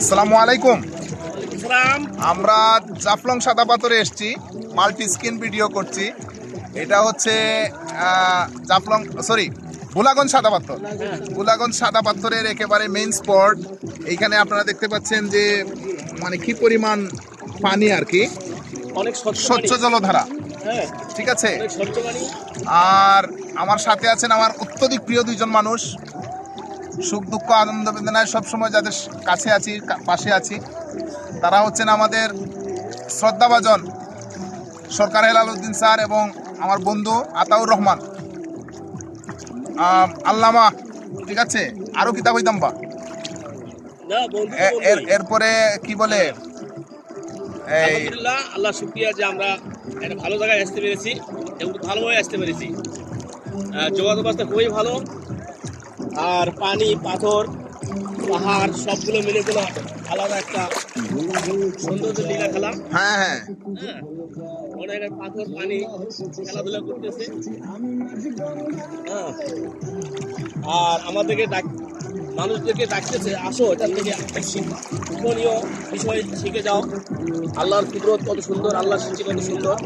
আসসালামু আলাইকুম। আমরা জাফলং সাদা পাথরে এসছি মাল্টি স্ক্রিন ভিডিও করছি। এটা হচ্ছে জাফলং সরি বুলাগঞ্জ সাদা পাথর। বুলাগঞ্জ সাদা পাথরের একেবারে মেইন স্পট এইখানে আপনারা দেখতে পাচ্ছেন যে মানে কি পরিমাণ পানি আর কি? অনেক স্বচ্ছ জলধারা। হ্যাঁ। ঠিক আছে? আর আমার সাথে আছেন আমার অত্যধিক প্রিয় দুইজন মানুষ সুখ দুঃখ আনন্দ বেদনায় সবসময় যাদের কাছে আছি পাশে আছি তারা হচ্ছেন আমাদের শ্রদ্ধাভাজন সরকার হেলাল উদ্দিন স্যার এবং আমার বন্ধু আতাউর রহমান। আল্লামা ঠিক আছে? আরও কিতাব হইতাম বা? এরপরে কি বলে? আলহামদুলিল্লাহ আল্লাহ শুক্রিয়া যে আমরা একটা ভালো জায়গায় আসতে পেরেছি এবং ভালোভাবে আসতে পেরেছি। যোগাযোগ ব্যবস্থা খুবই ভালো। আর পানি পাথর পাহাড় সবগুলো মিলে কোনো আলাদা একটা সৌন্দর্য লীলা খেলা। হ্যাঁ হ্যাঁ। হ্যাঁ অনেক পাথর পানি খেলাধুলা করতেছে। হ্যাঁ। আর আমাদেরকে ডাক মানুষদেরকে ডাকতেছে আসো এটার থেকে শিক্ষণীয় বিষয় শিখে যাও। আল্লাহর কুদরত কত সুন্দর আল্লাহর সৃষ্টি কত সুন্দর।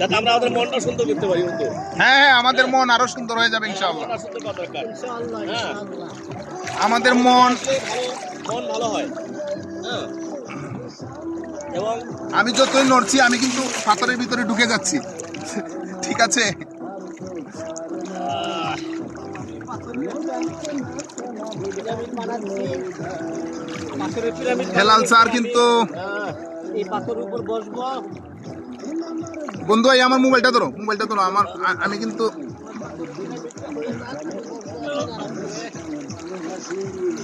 যাতে আমরা আমাদের মনটা সুন্দর করতে পারি কিন্তু হ্যাঁ হ্যাঁ আমাদের মন আরও সুন্দর হয়ে যাবে ইনশাআল্লাহ। হ্যাঁ। আমাদের মন মন ভালো হয়। হ্যাঁ। এবং আমি যতই নড়ছি আমি কিন্তু পাথরের ভিতরে ঢুকে যাচ্ছি। ঠিক আছে? হেলাল স্যার কিন্তু হ্যাঁ এই পাথরের উপর বসবো। বন্ধু ভাই আমার মোবাইলটা ধরো মোবাইলটা ধরো আমার আমি কিন্তু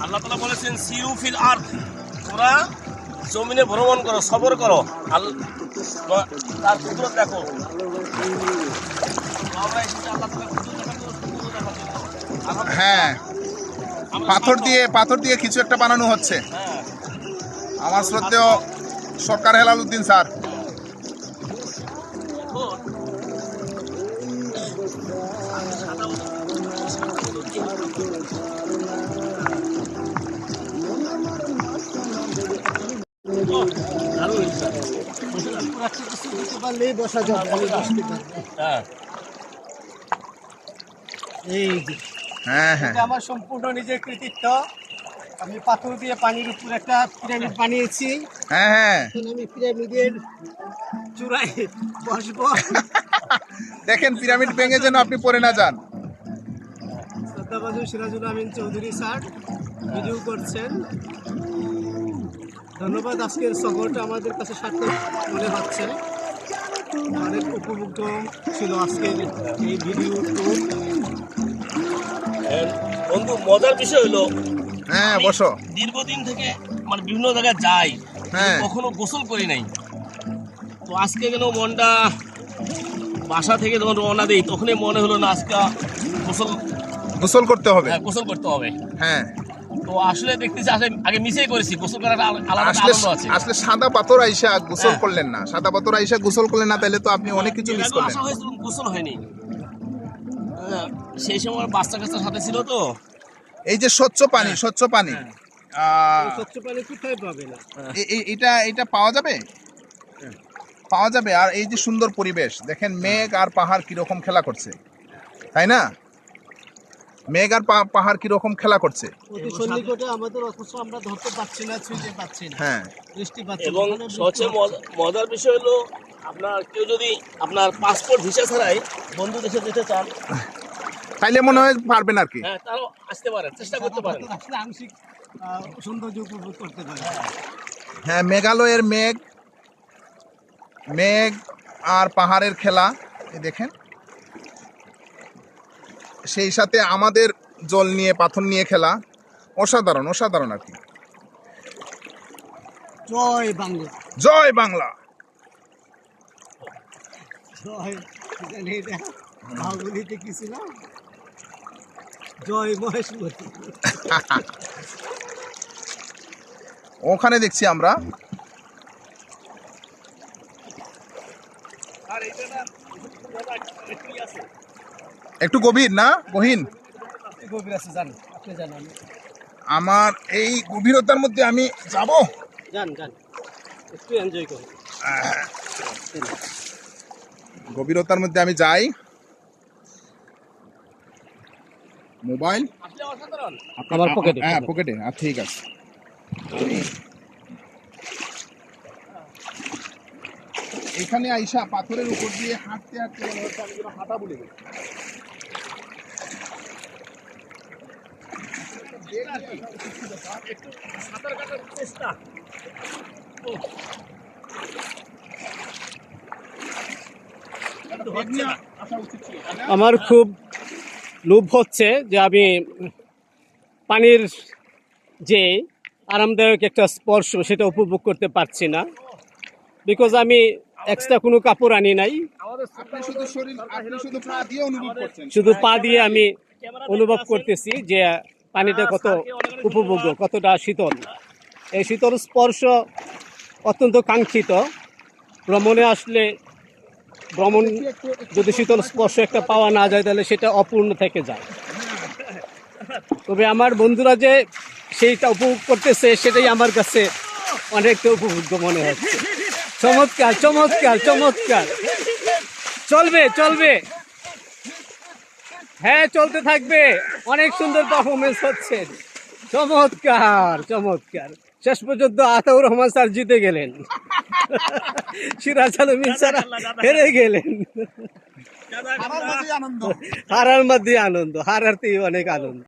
আল্লাহ তালা বলেছেন সিউ ফিল আর্থ তোমরা জমিনে ভ্রমণ করো সবর করো। তার কুদরত দেখো। হ্যাঁ। পাথর দিয়ে পাথর দিয়ে কিছু একটা বানানো হচ্ছে। আমার শ্রদ্ধেয় সরকার হেলাল উদ্দিন স্যার। বসা যাবে এই হ্যাঁ হ্যাঁ। এটা আমার সম্পূর্ণ নিজের কৃতিত্ব। আমি পাথর দিয়ে পানির উপর একটা পিরামিড বানিয়েছি। হ্যাঁ হ্যাঁ। আমি পিরামিডের চূড়ায় বসবো। দেখেন পিরামিড ভেঙে যেন আপনি পড়ে না যান। শ্রদ্ধাবাজু সিরাজুল আমিন চৌধুরী স্যার ভিডিও করছেন। ধন্যবাদ আজকের সফরটা আমাদের কাছে সার্থক মনে হচ্ছে। অনেক উপভোগ্য ছিল আজকের এই ভিডিও। বন্ধু মজার বিষয় হলো হ্যাঁ বসো। দীর্ঘদিন থেকে মানে বিভিন্ন জায়গায় যাই হ্যাঁ। কখনো গোসল করি নাই। তো আজকে যেন মনটা বাসা থেকে যখন রওনা দিই তখনই মনে হলো না আজকে গোসল গোসল করতে হবে। হ্যাঁ, গোসল করতে হবে। হ্যাঁ। তো আসলে দেখতেছি আসলে আগে মিসেই করেছি গোসল করার আলাদা আনন্দ আছে। আসলে সাদা পাথর আইসা গোসল হ্যাঁ। করলেন না। সাদা পাথর আইসা গোসল করলেন না তাহলে তো আপনি অনেক কিছু মিস করলেন। গোসল হয়নি। হ্যাঁ, সেই সময় বাচ্চা কাচ্চার সাথে ছিল তো। এই যে স্বচ্ছ পানি স্বচ্ছ পানি। স্বচ্ছ পানি কোথায় পাবে না? এটা এটা পাওয়া যাবে? পাওয়া যাবে। আর এই যে সুন্দর পরিবেশ দেখেন মেঘ আর পাহাড় কীরকম খেলা করছে। তাই না? মেঘ আর পা- পাহাড় কীরকম খেলা করছে। আমাদের অথচ আমরা ধরতে পারছি না ছুঁতে পারছি না। হ্যাঁ। বৃষ্টি পাচ্ছি এবং সবচেয়ে মজার বিষয় হলো আপনার কেউ যদি আপনার পাসপোর্ট ভিসা ছাড়াই বন্ধু দেশে যেতে চান তাইলে মনে হয় পারবেন আর কি। হ্যাঁ আসতে পারেন চেষ্টা করতে পারেন। আংশিক সৌন্দর্য উপভোগ করতে পারি। হ্যাঁ মেঘালয়ের মেঘ মেঘ আর পাহাড়ের খেলা দেখেন। সেই সাথে আমাদের জল নিয়ে পাথর নিয়ে খেলা অসাধারণ অসাধারণ আর কি। জয় বাংলা। জয় বাংলা। জয় জানি এটা বাহুবলিতে কি ছিল জয় মহেশমতি ওখানে দেখছি আমরা। একটু গভীর না? গহীন? গভীর আছে জানেন আপনি জানেন আমার এই গভীরতার মধ্যে আমি যাব? যান যান একটু এনজয় করুন গভীরতার মধ্যে আমি যাই। মোবাইল? পকেটে। হ্যাঁ পকেটে আর ঠিক আছে। এখানে আইসা পাথরের উপর দিয়ে হাঁটতে হাঁটতে মনে হচ্ছে আমি যেন হাঁটা বলে গেছি। একটু সাঁতার কাটার চেষ্টা? আমার খুব লোভ হচ্ছে যে আমি পানির যে আরামদায়ক একটা স্পর্শ সেটা উপভোগ করতে পারছি না। বিকজ আমি এক্সট্রা কোনো কাপড় আনি নাই। শুধু পা দিয়ে আমি অনুভব করতেছি যে পানিটা কত উপভোগ্য কতটা শীতল। এই শীতল স্পর্শ অত্যন্ত কাঙ্ক্ষিত। ভ্রমণে আসলে ভ্রমণ যদি শীতল স্পর্শ একটা পাওয়া না যায়, তাহলে সেটা অপূর্ণ থেকে যায়। তবে আমার বন্ধুরা যে সেইটা উপভোগ করতেছে, সেটাই আমার কাছে অনেকটা উপভোগ্য মনে হচ্ছে। চমৎকার চমৎকার চমৎকার। চলবে চলবে। হ্যাঁ চলতে থাকবে। অনেক সুন্দর পারফরমেন্স হচ্ছে। চমৎকার চমৎকার। শেষ পর্যন্ত আতাউর রহমান স্যার জিতে গেলেন। সিরাজ আলমিন স্যার হেরে গেলেন। হারার মধ্যে আনন্দ। হারার মধ্যে আনন্দ হারারতেই অনেক আনন্দ।